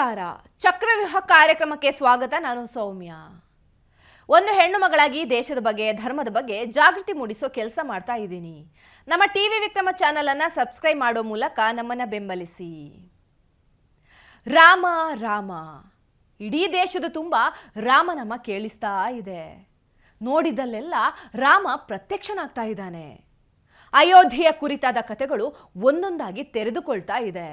ನಮಸ್ಕಾರ. ಚಕ್ರವ್ಯೂಹ ಕಾರ್ಯಕ್ರಮಕ್ಕೆ ಸ್ವಾಗತ. ನಾನು ಸೌಮ್ಯ. ಒಂದು ಹೆಣ್ಣು ಮಗಳಾಗಿ ದೇಶದ ಬಗ್ಗೆ, ಧರ್ಮದ ಬಗ್ಗೆ ಜಾಗೃತಿ ಮೂಡಿಸೋ ಕೆಲಸ ಮಾಡ್ತಾ ಇದ್ದೀನಿ. ನಮ್ಮ ಟಿವಿ ವಿಕ್ರಮ ಚಾನಲನ್ನು ಸಬ್ಸ್ಕ್ರೈಬ್ ಮಾಡೋ ಮೂಲಕ ನಮ್ಮನ್ನು ಬೆಂಬಲಿಸಿ. ರಾಮ ರಾಮ. ಇಡೀ ದೇಶದ ತುಂಬ ರಾಮನಾಮ ಕೇಳಿಸ್ತಾ ಇದೆ. ನೋಡಿದಲ್ಲೆಲ್ಲ ರಾಮ ಪ್ರತ್ಯಕ್ಷನಾಗ್ತಾ ಇದ್ದಾನೆ. ಅಯೋಧ್ಯೆಯ ಕುರಿತಾದ ಕಥೆಗಳು ಒಂದೊಂದಾಗಿ ತೆರೆದುಕೊಳ್ತಾ ಇದೆ.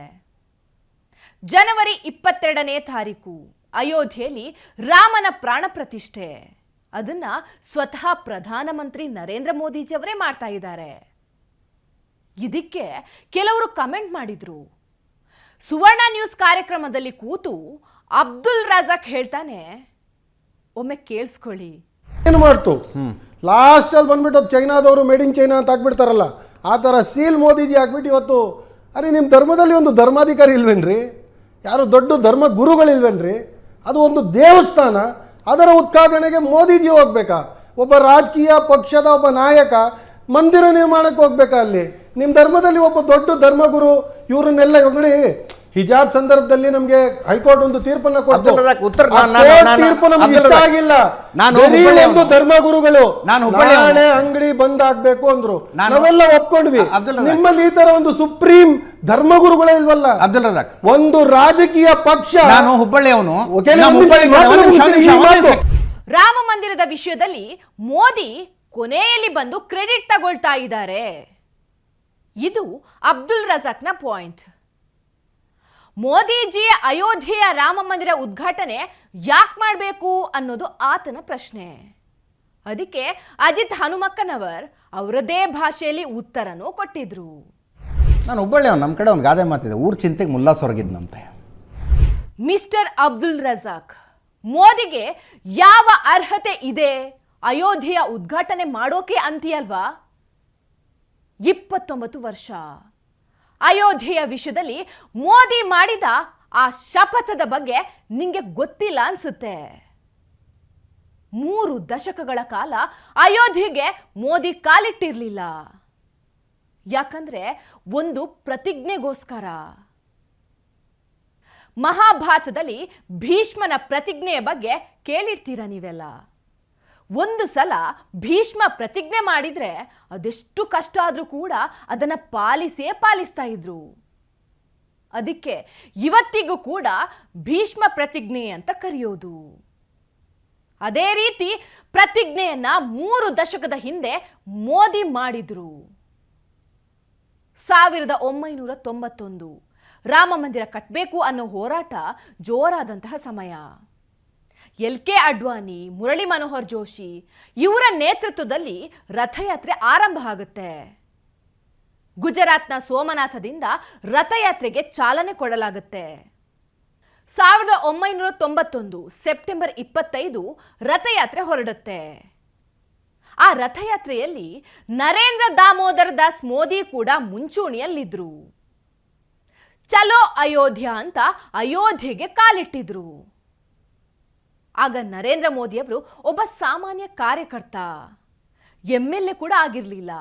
ಜನವರಿ ಇಪ್ಪತ್ತೆರಡನೇ ತಾರೀಕು. ಅಯೋಧ್ಯೆಯಲ್ಲಿ ರಾಮನ ಪ್ರಾಣ ಪ್ರತಿಷ್ಠೆ. ಅದನ್ನ ಸ್ವತಃ ಪ್ರಧಾನಮಂತ್ರಿ ನರೇಂದ್ರ ಮೋದಿಜಿಯವರೇ ಮಾಡ್ತಾ ಇದ್ದಾರೆ. ಇದಕ್ಕೆ ಕೆಲವರು ಕಮೆಂಟ್ ಮಾಡಿದ್ರು. ಸುವರ್ಣ ನ್ಯೂಸ್ ಕಾರ್ಯಕ್ರಮದಲ್ಲಿ ಕೂತು ಅಬ್ದುಲ್ ರಜಾಕ್ ಹೇಳ್ತಾನೆ, ಒಮ್ಮೆ ಕೇಳಿಸ್ಕೊಳ್ಳಿ. ಏನು ಮಾಡ್ತು? ಲಾಸ್ಟಲ್ಲಿ ಬಂದ್ಬಿಟ್ಟು ಚೈನಾದವರು ಮೇಡ್ ಇನ್ ಚೈನಾ ಅಂತ ಹಾಕ್ಬಿಡ್ತಾರಲ್ಲ ಆ ಥರ ಸೀಲ್ ಮೋದಿಜಿ ಹಾಕ್ಬಿಟ್ಟು ಇವತ್ತು, ಅರೆ ನಿಮ್ಮ ಧರ್ಮದಲ್ಲಿ ಒಂದು ಧರ್ಮಾಧಿಕಾರಿ ಇಲ್ವೇನ್ರಿ? ಯಾರು ದೊಡ್ಡ ಧರ್ಮ ಗುರುಗಳಿಲ್ವೇನ್ರಿ? ಅದು ಒಂದು ದೇವಸ್ಥಾನ. ಅದರ ಉದ್ಘಾಟನೆಗೆ ಮೋದಿಜಿ ಹೋಗ್ಬೇಕಾ? ಒಬ್ಬ ರಾಜಕೀಯ ಪಕ್ಷದ ಒಬ್ಬ ನಾಯಕ ಮಂದಿರ ನಿರ್ಮಾಣಕ್ಕೆ ಹೋಗ್ಬೇಕಾ ಅಲ್ಲಿ? ನಿಮ್ಮ ಧರ್ಮದಲ್ಲಿ ಒಬ್ಬ ದೊಡ್ಡ ಧರ್ಮಗುರು, ಇವರನ್ನೆಲ್ಲ ನೋಡಿ ಹಿಜಾಬ್ ಸಂದರ್ಭದಲ್ಲಿ ನಮಗೆ ಹೈಕೋರ್ಟ್ ಒಂದು ತೀರ್ಪನ್ನ ಕೊಟ್ಟು ಉತ್ತರ ತೀರ್ಪು ನಮ್ಗೆ ಇಷ್ಟ ಆಗಿಲ್ಲ. ನಾನು. ಒಂದು ಧರ್ಮಗುರುಗಳು ನಾನು ಅಂಗಡಿ ಬಂದ್ ಆಗ್ಬೇಕು ಅಂದ್ರು. ನಾನು- ನಾವೆಲ್ಲ ಒಪ್ಕೊಂಡ್ವಿ. ನಿಮ್ಮಲ್ಲಿ ಈ ತರ ಒಂದು ಸುಪ್ರೀಂ ಧರ್ಮಗುರುಗಳೇ ಇಲ್ವಲ್ಲ? ಅಬ್ದುಲ್ ರಜಾಕ್. ಒಂದು ರಾಜಕೀಯ ಪಕ್ಷ. ನಾನು ಹುಬ್ಬಳ್ಳಿಯವನು. ರಾಮ ಮಂದಿರದ ವಿಷಯದಲ್ಲಿ ಮೋದಿ ಕೊನೆಯಲ್ಲಿ ಬಂದು ಕ್ರೆಡಿಟ್ ತಗೊಳ್ತಾ ಇದ್ದಾರೆ. ಇದು ಅಬ್ದುಲ್ ರಜಾಕ್ನ ಪಾಯಿಂಟ್. ಮೋದಿಜಿ ಅಯೋಧ್ಯೆಯ ರಾಮ ಮಂದಿರ ಉದ್ಘಾಟನೆ ಯಾಕೆ ಮಾಡಬೇಕು ಅನ್ನೋದು ಆತನ ಪ್ರಶ್ನೆ. ಅದಕ್ಕೆ ಅಜಿತ್ ಹನುಮಕ್ಕನವರ್ ಅವರದೇ ಭಾಷೆಯಲ್ಲಿ ಉತ್ತರನೂ ಕೊಟ್ಟಿದ್ರು. ನಾನು ಹುಬ್ಬಳ್ಳಿ ನಮ್ಮ ಕಡೆ ಒಂದು ಗಾದೆ ಮಾತಿದೆ ಊರ್ ಚಿಂತೆಗೆ ಮುಲ್ಲಾ ಸೊರಗಿದ್ನಂತೆ. ಮಿಸ್ಟರ್ ಅಬ್ದುಲ್ ರಜಾಕ್ ಮೋದಿಗೆ ಯಾವ ಅರ್ಹತೆ ಇದೆ? ಅಯೋಧ್ಯೆಯ ಉದ್ಘಾಟನೆ ಮಾಡೋಕೆ ಅಂತೀಯಲ್ವಾ? ಇಪ್ಪತ್ತೊಂಬತ್ತು ವರ್ಷ. ಅಯೋಧ್ಯೆಯ ವಿಷಯದಲ್ಲಿ ಮೋದಿ ಮಾಡಿದ ಆ ಶಪಥದ ಬಗ್ಗೆ ನಿಮಗೆ ಗೊತ್ತಿಲ್ಲ ಅನ್ಸುತ್ತೆ. ಮೂರು ದಶಕಗಳ ಕಾಲ ಅಯೋಧ್ಯೆಗೆ ಮೋದಿ ಕಾಲಿಟ್ಟಿರಲಿಲ್ಲ. ಯಾಕಂದ್ರೆ ಒಂದು ಪ್ರತಿಜ್ಞೆಗೋಸ್ಕರ. ಮಹಾಭಾರತದಲ್ಲಿ ಭೀಷ್ಮನ ಪ್ರತಿಜ್ಞೆಯ ಬಗ್ಗೆ ಕೇಳಿರ್ತೀರ ನೀವೆಲ್ಲ? ಒಂದು ಸಲ ಭೀಷ್ಮ ಪ್ರತಿಜ್ಞೆ ಮಾಡಿದರೆ ಅದೆಷ್ಟು ಕಷ್ಟ ಆದರೂ ಕೂಡ ಅದನ್ನು ಪಾಲಿಸೇ ಪಾಲಿಸ್ತಾ ಇದ್ರು. ಅದಕ್ಕೆ ಇವತ್ತಿಗೂ ಕೂಡ ಭೀಷ್ಮ ಪ್ರತಿಜ್ಞೆ ಅಂತ ಕರೆಯೋದು. ಅದೇ ರೀತಿ ಪ್ರತಿಜ್ಞೆಯನ್ನ ಮೂರು ದಶಕದ ಹಿಂದೆ ಮೋದಿ ಮಾಡಿದ್ರು. ಸಾವಿರದ ಒಂಬೈನೂರ ತೊಂಬತ್ತೊಂದು. ರಾಮ ಮಂದಿರ ಕಟ್ಟಬೇಕು ಅನ್ನೋ ಹೋರಾಟ ಜೋರಾದಂತಹ ಸಮಯ. ಎಲ್ ಕೆ ಅಡ್ವಾನಿ ಮುರಳಿ ಮನೋಹರ್ ಜೋಶಿ ಇವರ ನೇತೃತ್ವದಲ್ಲಿ ರಥಯಾತ್ರೆ ಆರಂಭ ಆಗುತ್ತೆ. ಗುಜರಾತ್ನ ಸೋಮನಾಥದಿಂದ ರಥಯಾತ್ರೆಗೆ ಚಾಲನೆ ಕೊಡಲಾಗುತ್ತೆ. ಸಾವಿರದ ಒಂಬೈನೂರ ತೊಂಬತ್ತೊಂದು ಸೆಪ್ಟೆಂಬರ್ ಇಪ್ಪತ್ತೈದು ರಥಯಾತ್ರೆ ಹೊರಡುತ್ತೆ. ಆ ರಥಯಾತ್ರೆಯಲ್ಲಿ ನರೇಂದ್ರ ದಾಮೋದರ್ ದಾಸ್ ಮೋದಿ ಕೂಡ ಮುಂಚೂಣಿಯಲ್ಲಿದ್ದರು ಚಲೋ ಅಯೋಧ್ಯ ಅಂತ ಅಯೋಧ್ಯೆಗೆ ಕಾಲಿಟ್ಟಿದ್ರು. ಆಗ ನರೇಂದ್ರ ಮೋದಿಯವರು ಒಬ್ಬ ಸಾಮಾನ್ಯ ಕಾರ್ಯಕರ್ತ. ಎಂ ಎಲ್ ಎ ಕೂಡ ಆಗಿರಲಿಲ್ಲ.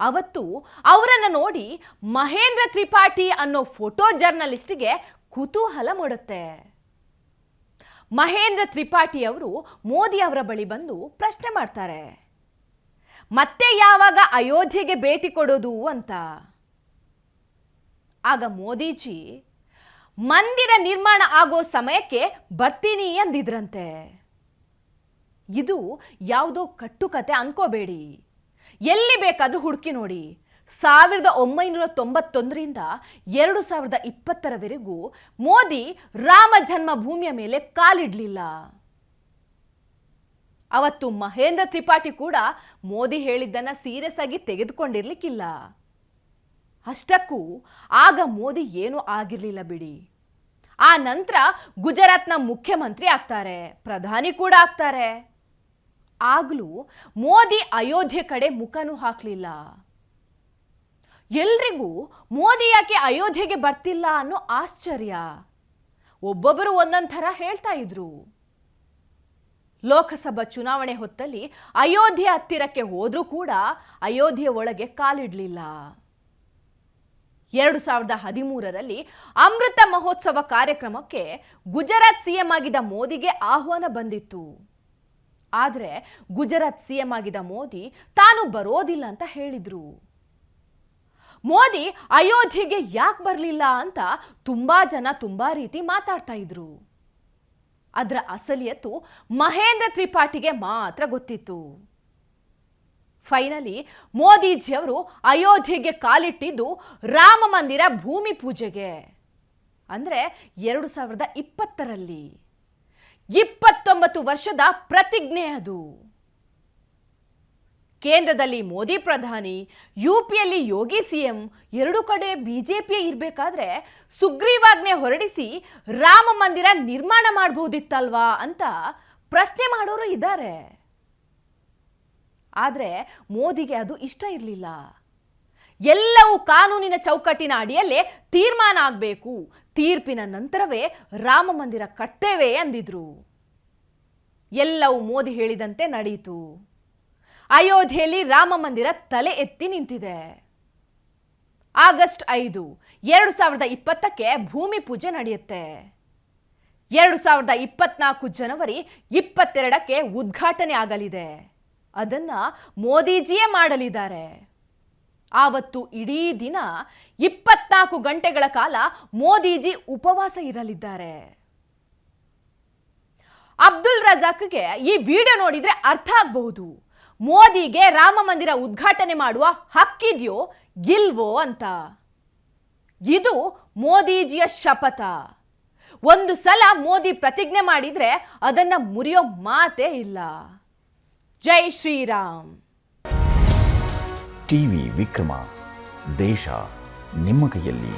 ಅವತ್ತು ಅವರನ್ನು ನೋಡಿ ಮಹೇಂದ್ರ ತ್ರಿಪಾಠಿ ಅನ್ನೋ ಫೋಟೋ ಜರ್ನಲಿಸ್ಟ್ಗೆ ಕುತೂಹಲ ಮೂಡುತ್ತೆ. ಮಹೇಂದ್ರ ತ್ರಿಪಾಠಿ ಅವರು ಮೋದಿ ಅವರ ಬಳಿ ಬಂದು ಪ್ರಶ್ನೆ ಮಾಡ್ತಾರೆ. ಮತ್ತೆ ಯಾವಾಗ ಅಯೋಧ್ಯೆಗೆ ಭೇಟಿ ಕೊಡೋದು ಅಂತ. ಆಗ ಮೋದಿಜಿ ಮಂದಿರ ನಿರ್ಮಾಣ ಆಗೋ ಸಮಯಕ್ಕೆ ಬರ್ತೀನಿ ಅಂದಿದ್ರಂತೆ. ಇದು ಯಾವುದೋ ಕಟ್ಟುಕತೆ ಅನ್ಕೋಬೇಡಿ. ಎಲ್ಲಿ ಬೇಕಾದರೂ ಹುಡುಕಿ ನೋಡಿ. ಸಾವಿರದ ಒಂಬೈನೂರ ತೊಂಬತ್ತೊಂದರಿಂದ ಎರಡು ಸಾವಿರದ ಇಪ್ಪತ್ತರವರೆಗೂ ಮೋದಿ ರಾಮ ಜನ್ಮಭೂಮಿಯ ಮೇಲೆ ಕಾಲಿಡಲಿಲ್ಲ. ಅವತ್ತು ಮಹೇಂದ್ರ ತ್ರಿಪಾಠಿ ಕೂಡ ಮೋದಿ ಹೇಳಿದ್ದನ್ನು ಸೀರಿಯಸ್ ಆಗಿ ತೆಗೆದುಕೊಂಡಿರ್ಲಿಕ್ಕಿಲ್ಲ. ಅಷ್ಟಕ್ಕೂ ಆಗ ಮೋದಿ ಏನೂ ಆಗಿರಲಿಲ್ಲ ಬಿಡಿ. ಆ ನಂತರ ಗುಜರಾತ್ನ ಮುಖ್ಯಮಂತ್ರಿ ಆಗ್ತಾರೆ, ಪ್ರಧಾನಿ ಕೂಡ ಆಗ್ತಾರೆ. ಆಗಲೂ ಮೋದಿ ಅಯೋಧ್ಯೆ ಕಡೆ ಮುಖನೂ ಹಾಕಲಿಲ್ಲ. ಎಲ್ರಿಗೂ ಮೋದಿ ಯಾಕೆ ಅಯೋಧ್ಯೆಗೆ ಬರ್ತಿಲ್ಲ ಅನ್ನೋ ಆಶ್ಚರ್ಯ. ಒಬ್ಬೊಬ್ಬರು ಒಂದೊಂದು ಥರ ಹೇಳ್ತಾ ಇದ್ರು. ಲೋಕಸಭಾ ಚುನಾವಣೆ ಹೊತ್ತಲ್ಲಿ ಅಯೋಧ್ಯೆ ಹತ್ತಿರಕ್ಕೆ ಹೋದರೂ ಕೂಡ ಅಯೋಧ್ಯೆ ಒಳಗೆ ಕಾಲಿಡ್ಲಿಲ್ಲ. ಎರಡು ಸಾವಿರದ ಹದಿಮೂರರಲ್ಲಿ ಅಮೃತ ಮಹೋತ್ಸವ ಕಾರ್ಯಕ್ರಮಕ್ಕೆ ಗುಜರಾತ್ ಸಿಎಂ ಆಗಿದ್ದ ಮೋದಿಗೆ ಆಹ್ವಾನ ಬಂದಿತ್ತು. ಆದರೆ ಗುಜರಾತ್ ಸಿಎಂ ಆಗಿದ್ದ ಮೋದಿ ತಾನು ಬರೋದಿಲ್ಲ ಅಂತ ಹೇಳಿದರು. ಮೋದಿ ಅಯೋಧ್ಯೆಗೆ ಯಾಕೆ ಬರಲಿಲ್ಲ ಅಂತ ತುಂಬ ಜನ ತುಂಬ ರೀತಿ ಮಾತಾಡ್ತಾ ಇದ್ರು. ಅದರ ಅಸಲಿಯತ್ತು ಮಹೇಂದ್ರ ತ್ರಿಪಾಠಿಗೆ ಮಾತ್ರ ಗೊತ್ತಿತ್ತು. ಫೈನಲಿ ಮೋದಿಜಿಯವರು ಅಯೋಧ್ಯೆಗೆ ಕಾಲಿಟ್ಟಿದ್ದು ರಾಮ ಮಂದಿರ ಭೂಮಿ ಪೂಜೆಗೆ. ಅಂದರೆ ಎರಡು ಸಾವಿರದ ಇಪ್ಪತ್ತರಲ್ಲಿ. ಇಪ್ಪತ್ತೊಂಬತ್ತು ವರ್ಷದ ಪ್ರತಿಜ್ಞೆ ಅದು. ಕೇಂದ್ರದಲ್ಲಿ ಮೋದಿ ಪ್ರಧಾನಿ, ಯು ಪಿಯಲ್ಲಿ ಯೋಗಿ ಸಿಎಂ ಎರಡು ಕಡೆ ಬಿಜೆಪಿ ಇರಬೇಕಾದ್ರೆ ಸುಗ್ರೀವಾಜ್ಞೆ ಹೊರಡಿಸಿ ರಾಮ ಮಂದಿರ ನಿರ್ಮಾಣ ಮಾಡಬಹುದಿತ್ತಲ್ವಾ ಅಂತ ಪ್ರಶ್ನೆ ಮಾಡೋರು ಇದ್ದಾರೆ. ಆದರೆ ಮೋದಿಗೆ ಅದು ಇಷ್ಟ ಇರಲಿಲ್ಲ. ಎಲ್ಲವೂ ಕಾನೂನಿನ ಚೌಕಟ್ಟಿನ ಅಡಿಯಲ್ಲೇ ತೀರ್ಮಾನ ಆಗಬೇಕು. ತೀರ್ಪಿನ ನಂತರವೇ ರಾಮ ಮಂದಿರ ಕಟ್ತೇವೆ ಅಂದಿದ್ರು. ಎಲ್ಲವೂ ಮೋದಿ ಹೇಳಿದಂತೆ ನಡೆಯಿತು ಅಯೋಧ್ಯೆಯಲ್ಲಿ ರಾಮ ಮಂದಿರ ತಲೆ ಎತ್ತಿ ನಿಂತಿದೆ. ಆಗಸ್ಟ್ ಐದು, ಎರಡು ಸಾವಿರದ ಇಪ್ಪತ್ತಕ್ಕೆ ಭೂಮಿ ಪೂಜೆ ನಡೆಯುತ್ತೆ. ಎರಡು ಸಾವಿರದ ಇಪ್ಪತ್ನಾಲ್ಕು ಜನವರಿ ಇಪ್ಪತ್ತೆರಡಕ್ಕೆ ಉದ್ಘಾಟನೆ ಆಗಲಿದೆ. ಅದನ್ನ ಮೋದಿಜಿಯೇ ಮಾಡಲಿದ್ದಾರೆ. ಆವತ್ತು ಇಡೀ ದಿನ ಇಪ್ಪತ್ನಾಲ್ಕು ಗಂಟೆಗಳ ಕಾಲ ಮೋದಿಜಿ ಉಪವಾಸ ಇರಲಿದ್ದಾರೆ. ಅಬ್ದುಲ್ ರಜಾಕ್ಗೆ ಈ ವಿಡಿಯೋ ನೋಡಿದ್ರೆ ಅರ್ಥ ಆಗಬಹುದು. ಮೋದಿಗೆ ರಾಮ ಮಂದಿರ ಉದ್ಘಾಟನೆ ಮಾಡುವ ಹಕ್ಕಿದೆಯೋ ಗಿಲ್ವೋ ಅಂತ. ಇದು ಮೋದಿಜಿಯ ಶಪಥ. ಒಂದು ಸಲ ಮೋದಿ ಪ್ರತಿಜ್ಞೆ ಮಾಡಿದ್ರೆ ಅದನ್ನ ಮುರಿಯೋ ಮಾತೇ ಇಲ್ಲ. ಜೈ ಶ್ರೀರಾಮ್. ಟಿವಿ ವಿಕ್ರಮ ದೇಶ ನಿಮ್ಮ ಕೈಯಲ್ಲಿ.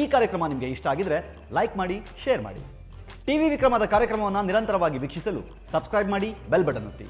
ಈ ಕಾರ್ಯಕ್ರಮ ನಿಮಗೆ ಇಷ್ಟ ಆಗಿದ್ರೆ ಲೈಕ್ ಮಾಡಿ ಶೇರ್ ಮಾಡಿ. ಟಿವಿ ವಿಕ್ರಮದ ಕಾರ್ಯಕ್ರಮವನ್ನು ನಿರಂತರವಾಗಿ ವೀಕ್ಷಿಸಲು ಸಬ್ಸ್ಕ್ರೈಬ್ ಮಾಡಿ ಬೆಲ್ ಬಟನ್ ಒತ್ತಿ.